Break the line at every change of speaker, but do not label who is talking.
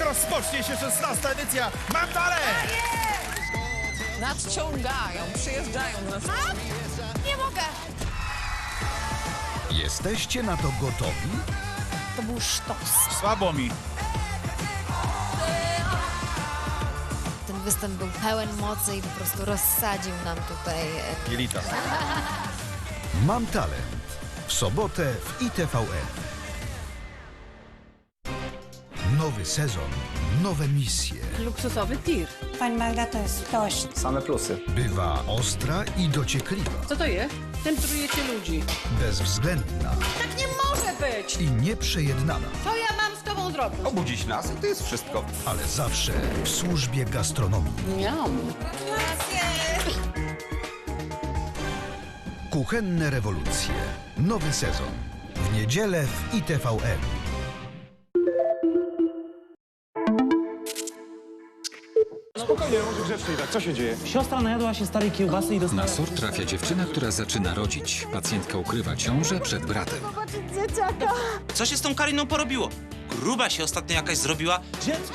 rozpocznie się 16 edycja Mam Talent!
Nadciągają, przyjeżdżają do nas.
Nie mogę!
Jesteście na to gotowi?
To był sztos.
Słabo mi.
Ten występ był pełen mocy i po prostu rozsadził nam tutaj e,
Jelita.
Mam talent. W sobotę w ITVN. Nowy sezon, nowe misje.
Luksusowy tir.
Pani Magda to jest dość.
Same plusy.
Bywa ostra i dociekliwa.
Co to jest? Centrujecie ludzi.
Bezwzględna
Tak nie może być!
i nieprzejednana.
Co ja mam z tobą zrobić?
Obudzić nas i to jest wszystko.
Ale zawsze w służbie gastronomii.
Miam.
Kuchenne rewolucje. Nowy sezon. W niedzielę w ITVN.
Siostra najadła się starej kiełbasy i dostała...
Na SOR trafia dziewczyna, która zaczyna rodzić. Pacjentka ukrywa ciążę przed bratem.
Co się z tą Kariną porobiło? Gruba się ostatnio jakaś zrobiła.
Dziecko